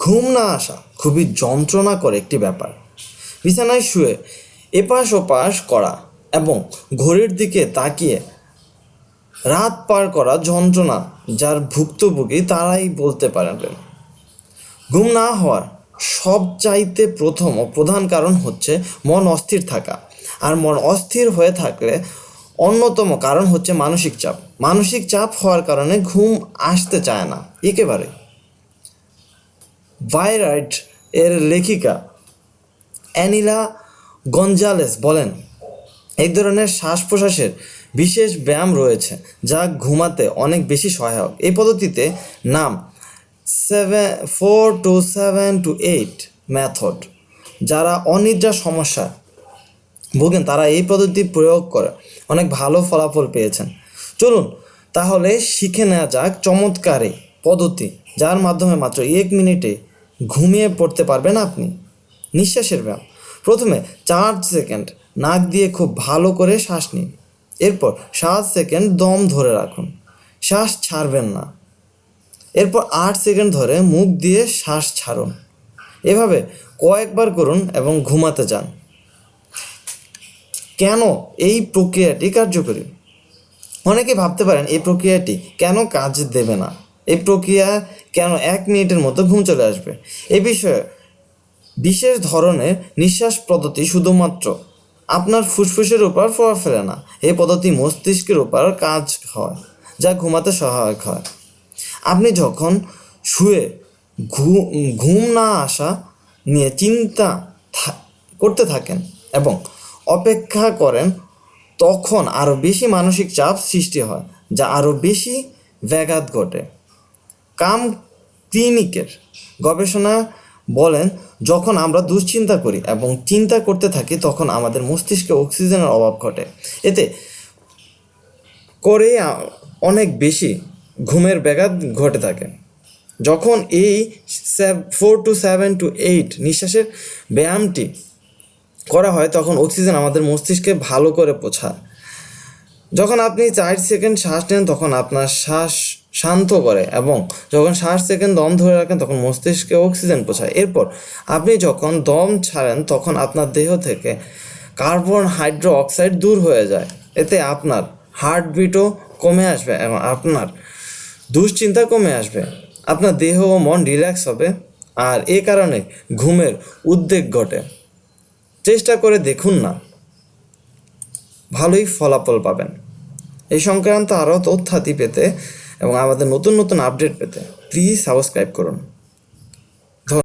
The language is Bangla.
ঘুম না আসা খুবই যন্ত্রণা করে একটি ব্যাপার। বিছানায় শুয়ে এপাশ ওপাশ করা এবং ঘড়ির দিকে তাকিয়ে রাত পার করা যন্ত্রণা যার ভুক্তভোগী তারাই বলতে পারবেন। ঘুম না হওয়ার সবচাইতে প্রথম ও প্রধান কারণ হচ্ছে মন অস্থির থাকা। আর মন অস্থির হয়ে থাকলে অন্যতম কারণ হচ্ছে মানসিক চাপ। মানসিক চাপ হওয়ার কারণে ঘুম আসতে চায় না, একেবারে। ভাইরাইট এর লেখিকা অ্যানিলা গঞ্জালেস বলেন, এই ধরনের শ্বাস প্রশ্বাসের বিশেষ ব্যায়াম রয়েছে যা ঘুমাতে অনেক বেশি সহায়ক। এই পদ্ধতিতে নাম seven four to seven to eight method. যারা অনিদ্রা সমস্যা ভোগেন, তারা এই পদ্ধতি প্রয়োগ করে। অনেক ভালো ফলাফল পেয়েছেন। চলুন তাহলে শিখে নেওয়া যাক চমৎকার পদ্ধতি, যার মাধ্যমে মাত্র এক মিনিটে ঘুমিয়ে পড়তে পারবেন আপনি। নিঃশ্বাসের ব্যায়াম। প্রথমে চার সেকেন্ড নাক দিয়ে খুব ভালো করে শ্বাস নিন। এরপর সাত সেকেন্ড দম ধরে রাখুন। শ্বাস ছাড়বেন না। এরপর আট সেকেন্ড ধরে মুখ দিয়ে শ্বাস ছাড়ুন। এভাবে কয়েকবার করুন এবং ঘুমাতে যান। কেন এই প্রক্রিয়াটি কার্যকরী? অনেকে ভাবতে পারেন এই প্রক্রিয়াটি কেন কাজ দেবে না। এই প্রক্রিয়া কেন এক মিনিটের মতো ঘুম চলে আসবে? এ বিষয়ে বিশেষ ধরনের নিঃশ্বাস পদ্ধতি শুধুমাত্র। আপনার ফুসফুসের উপর প্রভাব ফেলে না। এই পদ্ধতি মস্তিষ্কের উপর কাজ হয়, যা ঘুমাতে সহায়ক হয়। আপনি যখন শুয়ে ঘুম না আসা নিয়ে চিন্তা করতে থাকেন এবং অপেক্ষা করেন, তখন আরও বেশি মানসিক চাপ সৃষ্টি হয়, যা আরও বেশি ব্যাঘাত ঘটে। কাম ক্লিনিকের গবেষণা বলেন, যখন আমরা দুশ্চিন্তা করি এবং চিন্তা করতে থাকি, তখন আমাদের মস্তিষ্কে অক্সিজেনের অভাব ঘটে। এতে করে অনেক বেশি ঘুমের ব্যাঘাত ঘটে থাকে। যখন এই four to seven to eight নিঃশ্বাসের ব্যায়ামটি করা হয়, তখন অক্সিজেন আমাদের মস্তিষ্কে ভালো করে পৌঁছায়। যখন আপনি চার সেকেন্ড শ্বাস নেন, তখন আপনার শ্বাস শান্ত করে এবং যখন শ্বাস সেকেন্ড দম ধরে রাখেন, তখন মস্তিষ্কে অক্সিজেন পৌঁছায়। এরপর আপনি যখন দম ছাড়েন, তখন আপনার দেহ থেকে কার্বন হাইড্রো অক্সাইড দূর হয়ে যায়। এতে আপনার হার্টবিটও কমে আসবে এবং আপনার দুশ্চিন্তা কমে আসবে। আপনার দেহ ও মন রিল্যাক্স হবে আর এ কারণে ঘুমের উদ্বেগ ঘটে। চেষ্টা করে দেখুন না, ভালোই ফলাফল পাবেন। এই সংক্রান্ত আরও তথ্যাদি পেতে এবং আমাদের নতুন নতুন আপডেট পেতে প্লিজ সাবস্ক্রাইব করুন।